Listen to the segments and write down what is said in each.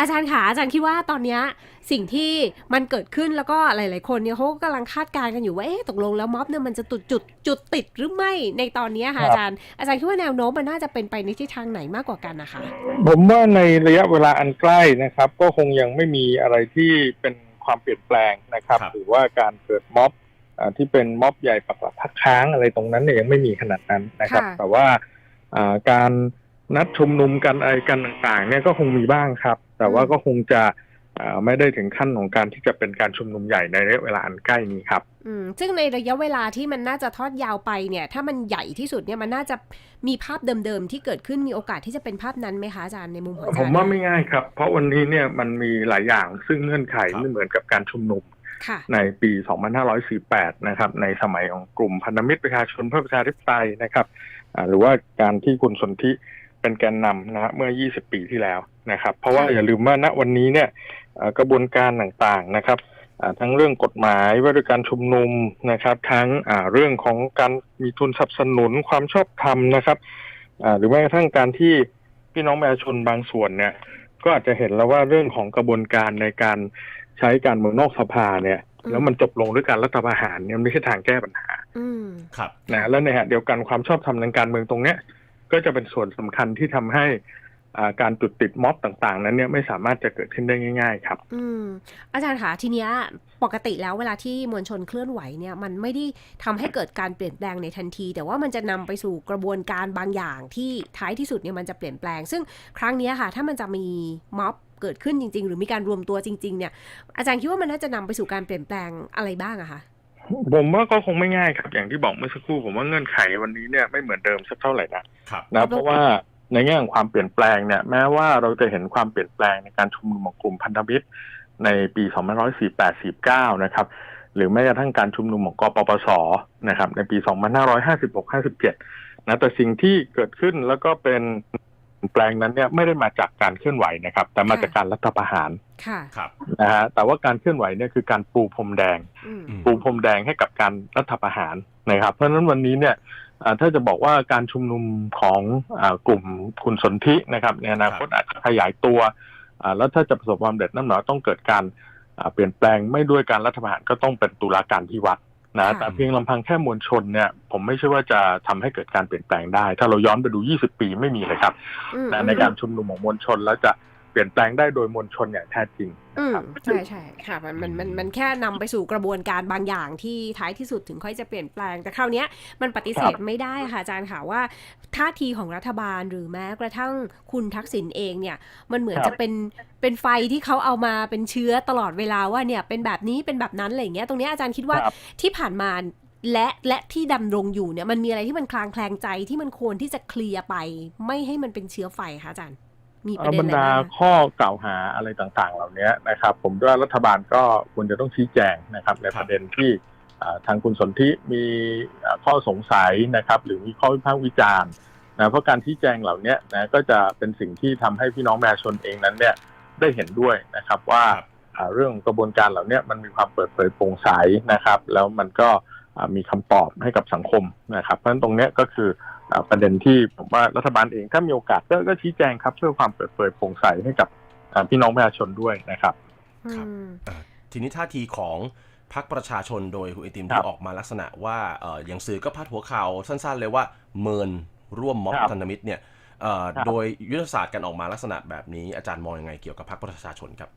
อาจารย์ขาอาจารย์คิดว่าตอนเนี้ยสิ่งที่มันเกิดขึ้นแล้วก็หลาย ๆ คนเนี่ยเขาก็กำลังคาดการณ์กันอยู่ว่าเอ๊ะตกลงแล้วม็อบเนี่ยมันจะจุดจุดจุดติดหรือไม่ในตอนเนี้ยค่ะอาจารย์ อาจารย์คิดว่าแนวโน้มมันน่าจะเป็นไปในทิศทางไหนมากกว่ากันนะคะ ผมว่าในระยะเวลาอันใกล้นะครับ ก็คงยังไม่มีอะไรที่เป็นความเปลี่ยนแปลงนะครับครับหรือว่าการเกิดม็อบอ่าที่เป็นม็อบใหญ่ปักหลักพักค้างอะไรตรงนั้นเนี่ยยังไม่มีขนาดนั้นนะครับค่ะแต่ว่าอ่าการนัดชุมนุมกันอะไรกันต่างๆ เนี่ยก็คงมีบ้างครับ แต่ว่าก็คงจะอ่าไม่ได้ถึงขั้นของการที่จะเป็นการชุมนุมใหญ่ในระยะเวลาอันใกล้นี้ครับ อืม ซึ่งในระยะเวลาที่มันน่าจะทอดยาวไปเนี่ย ถ้ามันใหญ่ที่สุดเนี่ยมันน่าจะมีภาพเดิมๆที่เกิดขึ้นมีโอกาสที่จะเป็นภาพนั้นไหมคะอาจารย์ในมุมของอาจารย์ผมว่าไม่ง่ายครับ เพราะวันนี้เนี่ยมันมีหลายอย่างซึ่งเงื่อนไขครับไม่เหมือนกับการชุมนุมค่ะในปี 2548 นะครับ ในสมัยของกลุ่มพันธมิตรประชาชนเพื่อประชาธิปไตยนะครับอ่าหรือว่าการที่คุณสนธิ เป็นแกนนำนะฮะเมื่อ 20 ปีที่แล้วนะครับ เพราะว่าค่ะอย่าลืมว่าณวันนี้เนี่ยอ่ากระบวนการต่างๆนะครับอ่าทั้งเรื่องกฎหมายว่าด้วยการชุมนุมนะครับ ทั้งอ่าเรื่องของการมีทุนสนับสนุนความชอบธรรมนะครับอ่าหรือแม้กระทั่งการที่พี่น้องประชาชนบางส่วนเนี่ยก็อาจจะเห็นแล้วว่าเรื่องของกระบวนการในการใช้การเมืองนอกสภาเนี่ยอืมแล้วมันจบลงด้วยการรัฐประหารเนี่ยมันไม่ใช่ทางแก้ปัญหาอืมครับนะแล้วในขณะเดียวกันความชอบธรรมทางการเมืองตรงเนี้ย ก็จะเป็นส่วนสำคัญที่ทำให้การจุดติดม็อบต่างๆ นั้นเนี่ยไม่สามารถจะเกิดขึ้นได้ง่าย ๆ ครับ อืมอาจารย์คะทีเนี้ยปกติแล้วเวลาที่มวลชนเคลื่อนไหวเนี่ยมันไม่ได้ทำให้เกิดการเปลี่ยนแปลงในทันที แต่ว่ามันจะนำไปสู่กระบวนการบางอย่างที่ท้ายที่สุดเนี่ยมันจะเปลี่ยนแปลง ซึ่งครั้งนี้ค่ะ ถ้ามันจะมีม็อบเกิดขึ้นจริง ๆ หรือมีการรวมตัวจริง ๆ เนี่ยอาจารย์คิดว่ามันน่าจะนำไปสู่การเปลี่ยนแปลงอะไรบ้างอะคะ ผมว่าก็คงไม่ง่ายครับอย่างที่บอกเมื่อสักครู่ผมว่าเงื่อนไขวันนี้เนี่ยไม่เหมือนเดิมสักเท่าไหร่นะครับนะเพราะว่าในแง่ของความเปลี่ยนแปลงเนี่ยแม้ว่าเราจะเห็นความเปลี่ยนแปลงในการชุมนุมของกลุ่มพันธมิตรในปี2548-49 นะครับ หรือแม้กระทั่งการชุมนุมของกปปสนะครับในปี 2556-57 นะแต่สิ่งที่เกิดขึ้นแล้วก็เป็นเปลี่ยน แปลงนั้นเนี่ยไม่ได้มาจากการเคลื่อนไหวนะครับ แต่มาจากการรัฐประหารค่ะครับนะฮะแต่ว่าการเคลื่อนไหวเนี่ยคือการปูพรมแดงอืมอืมปูพรมแดงให้กับการรัฐประหารนะครับ เพราะฉะนั้นวันนี้เนี่ยอ่าถ้าจะบอกว่าการชุมนุมของอากลุ่มคุณสนธินะครับในอนาคตอาจจะขยายตัวอ่าแล้วถ้าจะประสบความสำเร็จนั่นหมายความว่าต้องเกิดการอ่าเปลี่ยนแปลงไม่ด้วยการรัฐประหารก็ต้องเป็นตุลาการพิวัตร นะค่ะแต่เพียงลำพังแค่มวลชนเนี่ยผมไม่ใช่ว่าจะทำให้เกิดการเปลี่ยนแปลงได้ ถ้าเราย้อนไปดู 20 ปีไม่มีเลยครับอืมนะในการชุมนุมของมวลชนแล้วจะ เปลี่ยนแปลงได้โดยมวลชนอย่างแท้จริงอืมครับใช่ใช่ค่ะมันมันมันมันแค่นำไปสู่กระบวนการบางอย่างที่ท้ายที่สุดถึงค่อยจะเปลี่ยนแปลง แต่คราวเนี้ยมันปฏิเสธไม่ได้ค่ะอาจารย์ค่ะว่าท่าทีของรัฐบาลหรือแม้กระทั่งคุณทักษิณเองเนี่ย มันเหมือนครับจะเป็นเป็นไฟที่เขาเอามาเป็นเชื้อตลอดเวลาว่าเนี่ยเป็นแบบนี้เป็นแบบนั้นอะไรอย่างเงี้ยตรงเนี้ยอาจารย์คิดว่าครับที่ผ่านมาและและที่ดำรงอยู่เนี่ยมันมีอะไรที่มันคลางแคลงใจที่มันควรที่จะเคลียร์ไป ไม่ให้มันเป็นเชื้อไฟคะอาจารย์ มีประเอ่อเด็นบรอะรไรดาบ้างข้อกล่าวหาอะไรต่างๆ เหล่านี้นะครับ ผมว่ารัฐบาลก็ควรจะต้องชี้แจงนะครับ ในครับประเด็นที่อ่าทางคุณสนธิมีอ่าข้อสงสัยนะครับ หรือมีข้อวิพากษ์วิจารณ์นะเพราะการชี้แจงเหล่านี้นะก็จะเป็นสิ่งที่ทำให้พี่น้องประชาชนเองนั้นเนี่ยได้เห็นด้วยนะครับว่าครับอ่าเรื่องกระบวนการเหล่านี้มันมีความเปิดเผยโปร่งใสนะครับ แล้วมันก็อ่ามีคำตอบให้กับสังคมนะครับ เพราะฉะนั้นตรงเนี้ยก็คืออ่า ประเด็นที่ผมว่ารัฐบาลเองถ้ามีโอกาสก็ก็ชี้แจงครับ เพื่อความเปิดเผยโปร่งใสให้กับอ่าพี่น้องประชาชนด้วยนะครับอืมทีนี้ท่าทีของพรรคประชาชนโดยคุณไอติมครัที่บออกมาลักษณะว่าเอ่ออย่างสื่อก็พาดหัวข่าวสั้น ๆ เลยว่าเมินร่วมม็อบครับพันธมิตรเนี่ยเอ่อครับโดยยุทธศาสตร์การออกมาลักษณะแบบนี้อาจารย์มองยังไงเกี่ยวกับพรรคประชาชนครับ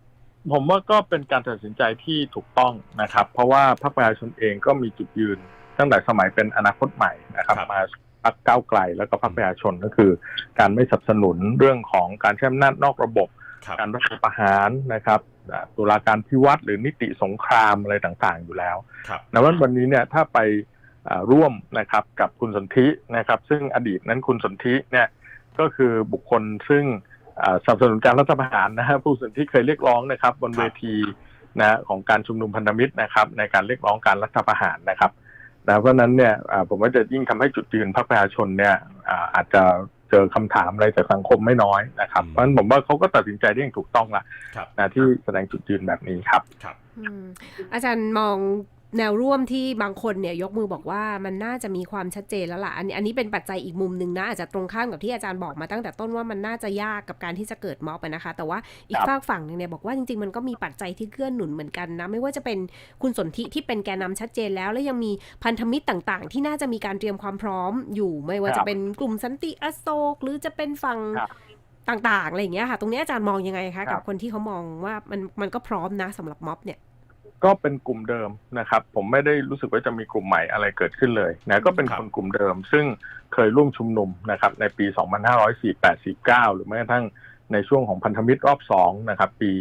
ผมว่าก็เป็นการตัดสินใจที่ถูกต้องนะครับ เพราะว่าพรรคประชาชนเองก็มีจุดยืนตั้งแต่สมัยเป็นอนาคตใหม่นะครับครับมา พรรคก้าวไกลแล้วก็พรรคประชาชนก็คือ การไม่สนับสนุนเรื่องของการใช้อำนาจนอกระบบครับการรัฐประหารนะครับอ่าตุลาการพิวัตรหรือนิติสงครามอะไรต่างๆอยู่แล้วครับนะว่าวันนี้เนี่ยถ้าไปอ่าร่วมนะครับกับคุณสนธินะครับ ซึ่งอดีตนั้นคุณสนธิเนี่ยก็คือบุคคลซึ่งอ่าสนับสนุนการรัฐประหารนะฮะผู้สนธิเคยเรียกร้องนะครับ บนครับเวทีนะของการชุมนุมพันธมิตรนะครับ ในการเรียกร้องการรัฐประหารนะครับ นะเพราะฉะนั้นเนี่ยอ่าผมว่าจะยิ่งทำให้จุดยืนพรรคประชาชนเนี่ยอ่าอาจจะเจอคำถามอะไรจากสังคมไม่น้อยนะครับเพราะฉะนั้นผมว่าเขาก็ตัดสินใจได้อย่างถูกต้องละครับนะที่แสดงจุดยืนแบบนี้ครับครับอืมอาจารย์มอง แนวร่วมที่บางคนเนี่ยยกมือบอกว่ามันน่าจะมีความชัดเจนแล้วล่ะ อันนี้อันนี้เป็นปัจจัยอีกมุมหนึ่งนะ อาจจะตรงข้ามกับที่อาจารย์บอกมาตั้งแต่ต้นว่ามันน่าจะยากกับการที่จะเกิดม็อบอะนะคะ แต่ว่าอีกครับฝากฝั่งหนึ่งเนี่ยบอกว่าจริงๆมันก็มีปัจจัยที่เกื้อหนุนเหมือนกันนะ ไม่ว่าจะเป็นคุณสนธิที่เป็นแกนนำชัดเจนแล้ว แล้วยังมีพันธมิตรต่างๆ ที่น่าจะมีการเตรียมความพร้อมอยู่ ไม่ว่าจะเป็นกลุ่มสันติอโศกหรือจะเป็นฝั่งครับต่างๆอะไรอย่างเงี้ยค่ะ ตรงนี้อาจารย์มองยังไงคะครักับบคนที่เขามองว่ามันมันก็พร้อมนะสำหรับม็อบเนี่ย ก็เป็นกลุ่มเดิมนะครับ ผมไม่ได้รู้สึกว่าจะมีกลุ่มใหม่อะไรเกิดขึ้นเลยนะก็เป็นครับคนกลุ่มเดิม ซึ่งเคยร่วมชุมนุมนะครับในปี 2548-49 หรือแม้กระทั่งในช่วงของพันธมิตรรอบสองนะครับปี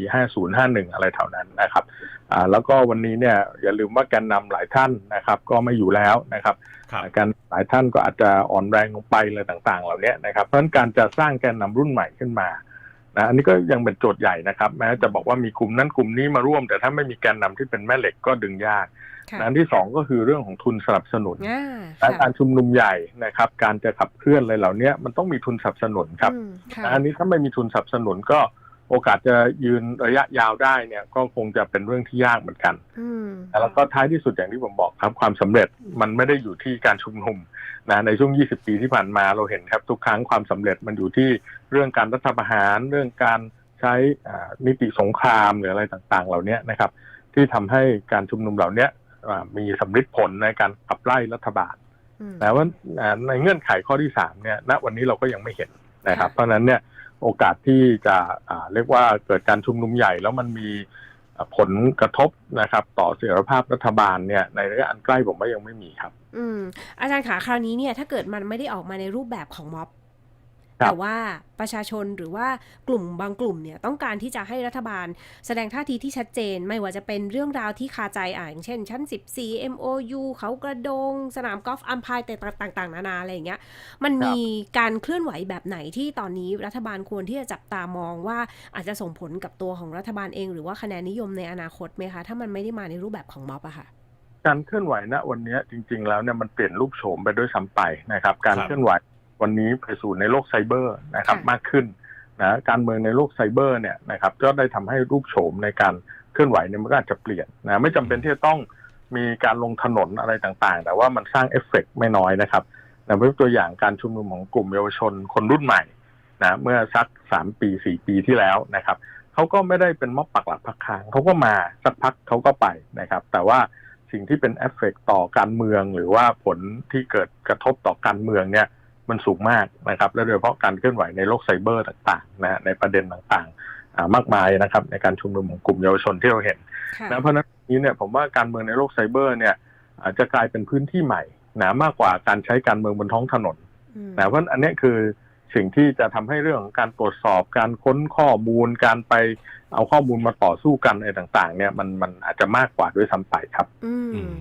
5051 อะไรแถวนั้นนะครับอ่าแล้วก็วันนี้เนี่ยอย่าลืมว่าแกนนำหลายท่านนะครับ ก็ไม่อยู่แล้วนะครับครับการหลายท่านก็อาจจะอ่อนแรงลงไปเลยต่างๆ เหล่านี้นะครับเพราะฉะนั้นการจะสร้างแกนนำรุ่นใหม่ขึ้นมา นะอันนี้ก็ยังเป็นโจทย์ใหญ่นะครับแม้จะบอกว่ามีกลุ่มนั้นกลุ่มนี้มาร่วม แต่ถ้าไม่มีแกนนำที่เป็นแม่เหล็กก็ดึงยากค่ะนะอันที่สองก็คือเรื่องของทุนสนับสนุนอ่าและค่ะการชุมนุมใหญ่นะครับ การจะขับเคลื่อนอะไรเหล่านี้มันต้องมีทุนสนับสนุนครับอืมค่ะอันนี้ถ้าไม่มีทุนสนับสนุนก็ โอกาสจะยืนระยะยาวได้เนี่ยก็คงจะเป็นเรื่องที่ยากเหมือนกันอืมแล้วก็ท้ายที่สุดอย่างที่ผมบอกครับ ความสำเร็จมันไม่ได้อยู่ที่การชุมนุมนะในช่วง 20 ปีที่ผ่านมาเราเห็นครับ ทุกครั้งความสำเร็จมันอยู่ที่เรื่องการรัฐประหาร เรื่องการใช้อ่านิติสงครามหรืออะไรต่างๆ เหล่านี้นะครับ ที่ทำให้การชุมนุมเหล่านี้อ่ามีสำลิดผลในการขับไล่รัฐบาลอืมแต่ว่าอ่าในเงื่อนไขข้อที่สามเนี่ยณวันนี้เราก็ยังไม่เห็นนะครับค่ะเพราะฉะนั้นเนี่ย โอกาสที่จะเรียกว่าเกิดการชุมนุมใหญ่ แล้วมันมีผลกระทบนะครับ ต่อเสถียรภาพรัฐบาลเนี่ยในระยะอันใกล้ผมว่ายังไม่มีครับ อืมอาจารย์ขาคราวนี้เนี่ยถ้าเกิดมันไม่ได้ออกมาในรูปแบบของม็อบ แต่ว่าประชาชนหรือว่ากลุ่มบางกลุ่มเนี่ยต้องการที่จะให้รัฐบาล แสดงท่าทีที่ชัดเจน ไม่ว่าจะเป็นเรื่องราวที่คาใจอะอย่างเช่น ชั้น 14 MOU เขากระโดง สนามกอล์ฟอัมพายแต่ต่างๆ นานาอะไรอย่างเงี้ยมันมีการเคลื่อนไหวแบบไหนที่ตอนนี้รัฐบาลควรที่จะจับตามองว่าอาจจะส่งผลกับตัวของรัฐบาลเอง หรือว่าคะแนนนิยมในอนาคตไหมคะ ถ้ามันไม่ได้มาในรูปแบบของม็อบอะค่ะการเคลื่อนไหวณวันนี้จริง ๆ แล้วเนี่ยมันเปลี่ยนรูปโฉมไปด้วยซ้ำไปนะครับ การเคลื่อนไหว วันนี้ไปสู่ในโลกไซเบอร์นะครับค่ะมากขึ้นนะการเมืองในโลกไซเบอร์เนี่ยนะครับก็ได้ทำให้รูปโฉมในการเคลื่อนไหวเนี่ยมันก็อาจจะเปลี่ยนนะไม่จำเป็นที่จะต้องมีการลงถนนอะไรต่างๆ แต่ว่ามันสร้างเอฟเฟกต์ไม่น้อยนะครับนะเป็นตัวอย่างการชุมนุมของกลุ่มเยาวชนคนรุ่นใหม่นะเมื่อสักสามปีสี่ปีที่แล้วนะครับเขาก็ไม่ได้เป็นม็อบปักหลักพักค้างเขาก็มาสักพักเขาก็ไปนะครับ แต่ว่าสิ่งที่เป็นเอฟเฟกต์ต่อการเมืองหรือว่าผลที่เกิดกระทบต่อการเมืองเนี่ย มันสูงมากนะครับ และโดยเฉพาะการเคลื่อนไหวในโลกไซเบอร์ต่างๆนะฮะในประเด็นต่างๆอ่ามากมายนะครับ ในการชุมนุมของกลุ่มเยาวชนที่เราเห็นค่ะนะเพราะฉะนั้นนี้เนี่ยผมว่าการเมืองในโลกไซเบอร์เนี่ยอาจจะกลายเป็นพื้นที่ใหม่นะมากกว่าการใช้การเมืองบนท้องถนนอืมนะเพราะอันเนี้ยคือ สิ่งที่จะทำให้เรื่องของการตรวจสอบการค้นข้อมูลการไปเอาข้อมูลมาต่อสู้กันอะไรต่าง ๆ เนี่ยมันมันอาจจะมากกว่าด้วยซ้ำไปครับ อืมอืม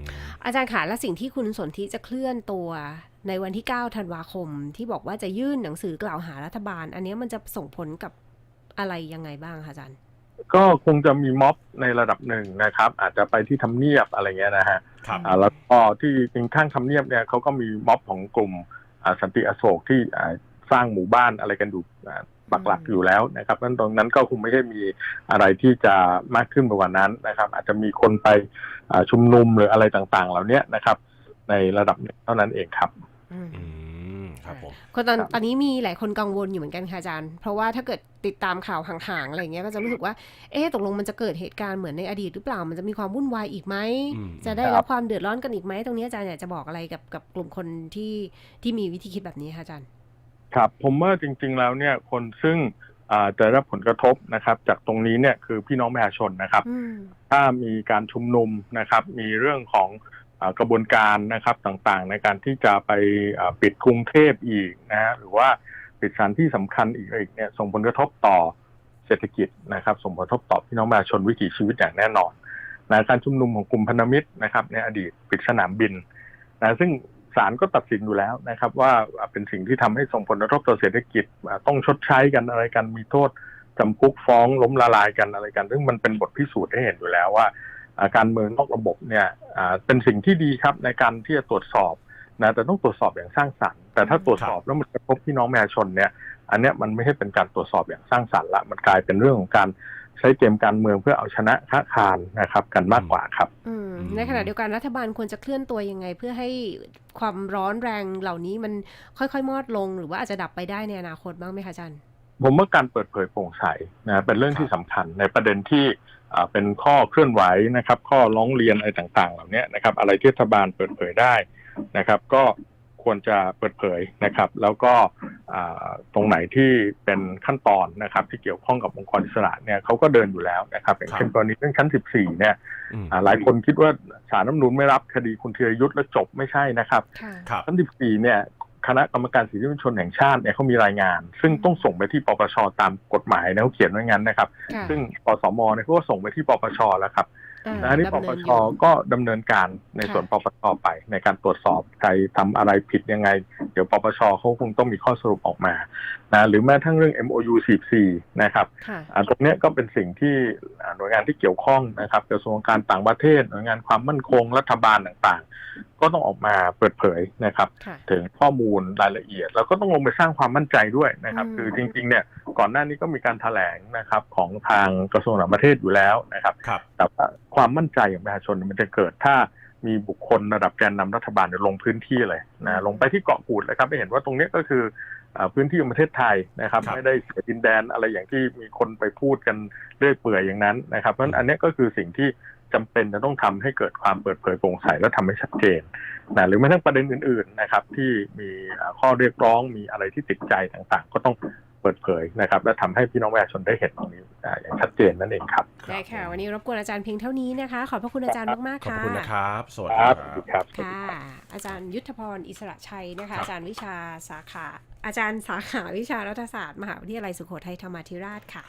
อาจารย์ค่ะและสิ่งที่คุณสนธิจะเคลื่อนตัวในวันที่ 9 ธันวาคม ที่บอกว่าจะยื่นหนังสือกล่าวหารัฐบาล อันเนี้ยมันจะส่งผลกับอะไรยังไงบ้างคะอาจารย์ ก็คงจะมีม็อบในระดับหนึ่งนะครับ อาจจะไปที่ทำเนียบอะไรเงี้ยนะฮะครับอ่าแล้วก็ที่จริงข้างทำเนียบเนี่ยเขาก็มีม็อบของกลุ่มอ่าสันติอโศกที่อ่า สร้างหมู่บ้านอะไรกันอยู่อ่าปักหลักอืมอยู่แล้วนะครับนั้นตรงนั้นก็คงไม่ได้มีอะไรที่จะมากขึ้นไปกว่านั้นนะครับ อาจจะมีคนไปอ่าชุมนุมหรืออะไรต่างๆ เหล่านี้นะครับ ในระดับหนึ่งเท่านั้นเองครับอืมอืมครับผมคนตอนครับตอนนี้มีหลายคนกังวลอยู่เหมือนกันค่ะอาจารย์ เพราะว่าถ้าเกิดติดตามข่าวห่างๆอะไรเงี้ยก็จะรู้สึกว่า เอ๊ะตกลงมันจะเกิดเหตุการณ์เหมือนในอดีตหรือเปล่ามันจะมีความวุ่นวายอีกไหมอืมจะได้รับความเดือดร้อนกันอีกไหมตรงนี้อาจารย์อยากจะบอกอะไรกับกับกลุ่มคนที่ที่มีวิธีคิดแบบนี้ค่ะอาจารย์ ครับผมว่าจริง ๆ แล้วเนี่ยคนซึ่งอ่าจะได้รับผลกระทบนะครับ จากตรงนี้เนี่ยคือพี่น้องประชาชนนะครับอืมถ้ามีการชุมนุมนะครับ มีเรื่องของอากระบวนการนะครับต่างๆ ในการที่จะไปอ่าปิดกรุงเทพอีกนะฮะหรือว่าปิดสถานที่สำคัญอีกอีกเนี่ยส่งผลกระทบต่อเศรษฐกิจนะครับ ส่งผลกระทบต่อพี่น้องประชาชนวิถีชีวิตอย่างแน่นอนนะการชุมนุมของกลุ่มพันธมิตรนะครับ ในอดีตปิดสนามบินนะซึ่ง ศาลก็ตัดสินอยู่แล้วนะครับ ว่าเป็นสิ่งที่ทำให้ส่งผลกระทบต่อเศรษฐกิจอ่าต้องชดใช้กันอะไรกันมีโทษจำคุกฟ้องล้มละลายกันอะไรกัน ซึ่งมันเป็นบทพิสูจน์ให้เห็นอยู่แล้วว่าอ่าการเมืองนอกระบบเนี่ยอ่าเป็นสิ่งที่ดีครับในการที่จะตรวจสอบนะแต่ต้องตรวจสอบอย่างสร้างสรรค์แต่ถ้าตรวจสอบแล้วมันกระทบพี่น้องประชาชนเนี่ย อันเนี้ยมันไม่ใช่เป็นการตรวจสอบอย่างสร้างสรรค์ละมันกลายเป็นเรื่องของการ ใช้เกมการเมืองเพื่อเอาชนะค้าคารนะครับ กันมากกว่าครับอืมอืมในขณะเดียวกันรัฐบาลควรจะเคลื่อนตัวยังไง เพื่อให้ความร้อนแรงเหล่านี้มันค่อยๆมอดลง หรือว่าอาจจะดับไปได้ในอนาคตบ้างไหมคะอาจารย์ผมว่าการเปิดเผยโปร่งใสนะเป็นเรื่องที่สำคัญในประเด็นที่อ่าเป็นข้อเคลื่อนไหวนะครับ ข้อร้องเรียนอะไรต่างๆ เหล่านี้นะครับ อะไรที่รัฐบาลเปิดเผยได้นะครับ ก็ ควรจะเปิดเผยนะครับ แล้วก็อ่าตรงไหนที่เป็นขั้นตอนนะครับ ที่เกี่ยวข้องกับองค์กรอิสระเนี่ยเขาก็เดินอยู่แล้วนะครับ อย่างเช่นกรณีเรื่องชั้น 14 เนี่ยอืมอ่าหลายคนคิดว่าศาลน้ำนูนไม่รับคดีคุณธีรยุทธ์แล้วจบไม่ใช่นะครับค่ะครับชั้น 14 เนี่ยคณะกรรมการสิทธิมนุษยชนแห่งชาติเนี่ยเขามีรายงาน ซึ่งต้องส่งไปที่ปปชตามกฎหมายนะเขาเขียนไว้งั้นนะครับค่ะซึ่งปสมเนี่ยเขาก็ส่งไปที่ปปชแล้วครับ อ่าและอันนี้ปดำปเนินชอยู่ก็ดำเนินการในค่ะส่วนปปชไปในการตรวจสอบใครทำอะไรผิดยังไง เดี๋ยวปปชเขาคงต้องมีข้อสรุปออกมานะหรือแม้ทั้งเรื่อง MOU 44นะครับค่ะอ่าตรงเนี้ยก็เป็นสิ่งที่อ่าหน่วยงานที่เกี่ยวข้องนะครับกระทรวงการต่างประเทศหน่วยงานความมั่นคงรัฐบาลต่างๆ ก็ต้องออกมาเปิดเผยนะครับค่ะถึงข้อมูลรายละเอียด แล้วก็ต้องลงไปสร้างความมั่นใจด้วยนะครับอืมคือจริงๆเนี่ยก่อนหน้านี้ก็มีการแถลงนะครับของทางกระทรวงต่างประเทศอยู่แล้วนะครับครับแต่ว่าความมั่นใจของประชาชนมันจะเกิดถ้ามีบุคคลระดับแกนนำรัฐบาลเนี่ยลงพื้นที่เลยนะลงไปที่เกาะกูดเลยครับไปเห็นว่าตรงเนี้ยก็คืออ่าพื้นที่ของประเทศไทยนะครับครับไม่ได้เสียดินแดนอะไรอย่างที่มีคนไปพูดกันเรื่อยเปื่อยอย่างนั้นนะครับเพราะฉะนั้นอันเนี้ยก็คือสิ่งที่ จำเป็นจะต้องทำให้เกิดความเปิดเผยโปร่งใสและทำให้ชัดเจนนะหรือแม้ทั้งประเด็นอื่นๆนะครับ ที่มีอ่าข้อเรียกร้องมีอะไรที่ติดใจต่างๆ ก็ต้องเปิดเผยนะครับ และทำให้พี่น้องประชาชนได้เห็นตรงนี้อ่าอย่างชัดเจนนั่นเองครับได้ค่ะ วันนี้รบกวนอาจารย์เพียงเท่านี้นะคะ ขอบพระคุณอาจารย์มากๆขอบค่ะคุณนะครับ สวัสคดีรับคสรัวัสดีบครับค่ะ อาจารย์ยุทธพรอิสระชัยนะคะครับอาจารย์วิชาสาขา อาจารย์สาขาวิชารัฐศาสตร์มหาวิทยาลัยสุโขทัยธรรมาธิราชค่ะ